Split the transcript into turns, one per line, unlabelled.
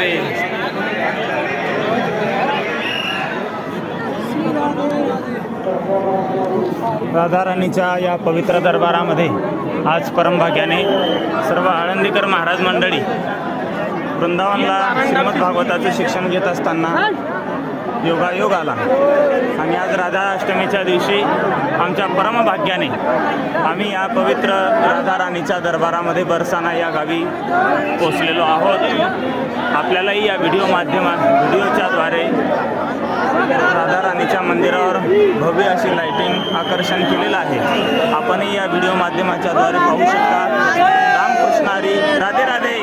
मध्ये राधाराणीच्या या पवित्र दरबारामध्ये आज परमभाग्याने सर्व आळंदीकर महाराज मंडळी वृंदावनला श्रीमद भागवताचं शिक्षण घेत असताना योगायोग आला आणि आज राधा अष्टमीच्या दिवशी आमच्या परमभाग्याने आम्ही या पवित्र राधाराणीच्या दरबारामध्ये बरसाना या गावी पोचलेलो आहोत. आपल्यालाही या व्हिडिओ माध्यमात व्हिडिओच्याद्वारे राधाराणीच्या मंदिरावर भव्य अशी लाईटिंग आकर्षण केलेलं आहे. आपणही या व्हिडिओ माध्यमाच्या द्वारे पाहू शकता. रामकृष्णारी राधे राधे!